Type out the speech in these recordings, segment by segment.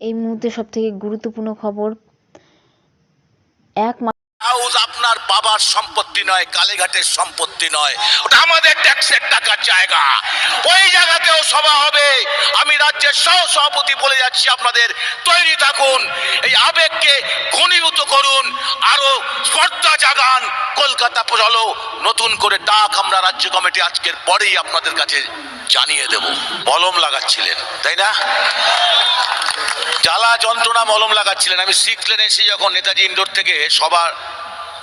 এই মুহূর্তে সবথেকে গুরুত্বপূর্ণ খবর এক হাউস আপনার বাবার সম্পত্তি নয়, কালীঘাটের সম্পত্তি নয়। ওটা আমাদের ট্যাক্সের টাকার জায়গা। ওই জায়গাতেও সভা হবে। আমি রাজ্যের সহ সভাপতি বলে যাচ্ছি আপনাদের। তৈরি থাকুন। এই আবেগকে ঘনীভূত করুন। আরও স্পর্ধা জাগান। কলকাতা চলো। নতুন করে ডাক আমরা রাজ্য কমিটি আজকের পরেই আপনাদের কাছে জানিয়ে দেব। মলম লাগাচ্ছিলেন, তাই না? জ্বালা যন্ত্রণা মলম লাগাচ্ছিলেন। আমি সিক্স এসে যখন নেতাজি ইন্ডোর থেকে সবার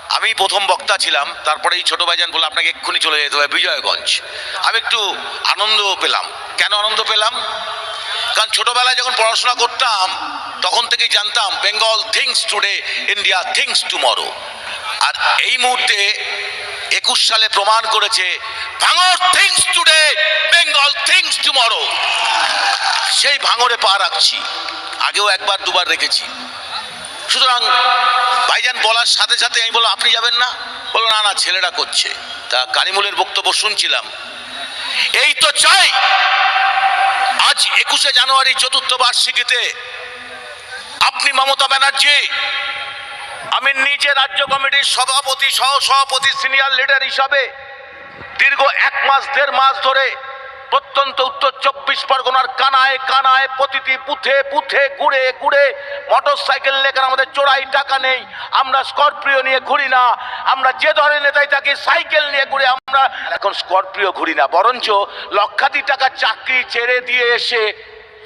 আমি প্রথম বক্তা ছিলাম তারপরে এই ছোট ভাইজান বলে আপনাকে এক্ষুনি চলে যেতে হবে বিজয়গঞ্জ। আমি একটু আনন্দ পেলাম। কেন আনন্দ পেলাম? কারণ ছোটোবেলায় যখন পড়াশোনা করতাম, তখন থেকেই জানতাম Bengal thinks today India thinks tomorrow আর এই মুহূর্তে একুশ সালে প্রমাণ করেছে Bhangar thinks today Bengal thinks tomorrow সেই ভাঙরে পা রাখছি। আগেও একবার, দুবার রেখেছি। সুতরাং ভাইজান বলার সাথে সাথে আমি বললাম, আপনি যাবেন না? বলল, না না, ছেলেরা করছে। তা কারিমুলের বক্তব্য শুনছিলাম। এই তো চাই, আজ একুশে জানুয়ারি চতুর্থ বার্ষিকীতে আপনি মমতা ব্যানার্জি, আমি নিজে রাজ্য কমিটির সভাপতি সহ সভাপতি সিনিয়র লিডার হিসাবে দীর্ঘ এক মাস, দেড় মাস ধরে প্রত্যন্ত উত্তর চব্বিশ পরগনার কানায় কানায় প্রতিটি বুথে বুথে ঘুরে ঘুরে মোটর সাইকেল লেখান আমাদের চোরাই টাকা নেই? আমরা স্করপিও নিয়ে ঘুরি না। আমরা যে ধরনের নেতাই থাকি, সাইকেল নিয়ে ঘুরে। আমরা এখন স্করপিও ঘুরি না। বরঞ্চ লক্ষাধিক টাকা চাকরি ছেড়ে দিয়ে এসে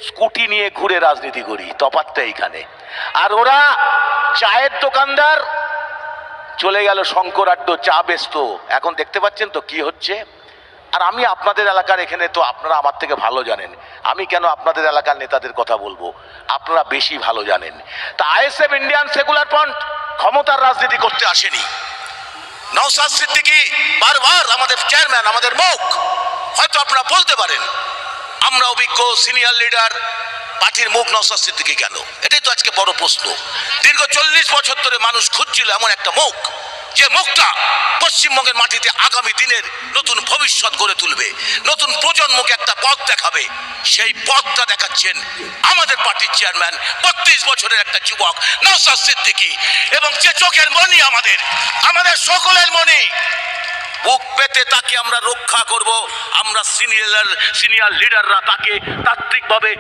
স্কুটি নিয়ে ঘুরে রাজনীতি করি। তফাতটা এইখানে। আর ওরা চায়ের দোকানদার, চলে গেল শঙ্কর আড্ড চা বেচত এখন দেখতে পাচ্ছেন তো কি হচ্ছে? আর আমি আপনাদের এলাকার এখানে তো আপনারা আমার থেকে ভালো জানেন। আমি কেন আপনাদের এলাকার নেতাদের কথা বলব? আপনারা বেশি ভালো জানেন। তা আইএসএফ ইন্ডিয়ান সেকুলার ফ্রন্ট ক্ষমতার রাজনীতি করতে আসেনি। নওসাদ সিদ্দিকি বারবার আমাদের চেয়ারম্যান, আমাদের মুখ। হয়তো আপনারা বলতে পারেন, আমরা অভিজ্ঞ সিনিয়র লিডার, পার্টির মুখ নওসাদ সিদ্দিকি কেন? এটাই তো আজকে বড় প্রশ্ন। দীর্ঘ চল্লিশ বছর ধরে মানুষ খুঁজছিল এমন একটা মুখ। যে মুখটা পশ্চিমবঙ্গের মাটিতে আগামী দিনের নতুন ভবিষ্যৎ গড়ে তুলবে, নতুন প্রজন্মকে একটা পথ দেখাবে, সেই পথটা দেখাচ্ছেন আমাদের পার্টির চেয়ারম্যান, বত্রিশ বছরের একটা যুবক নওসাদ সিদ্দিকি। এবং যে চোখের মনি আমাদের আমাদের সকলের মনি। বুক পেতে তাকে আমরা রক্ষা করব, আমরা সিনিয়র সিনিয়র লিডাররা তাকে তাত্ত্বিকভাবে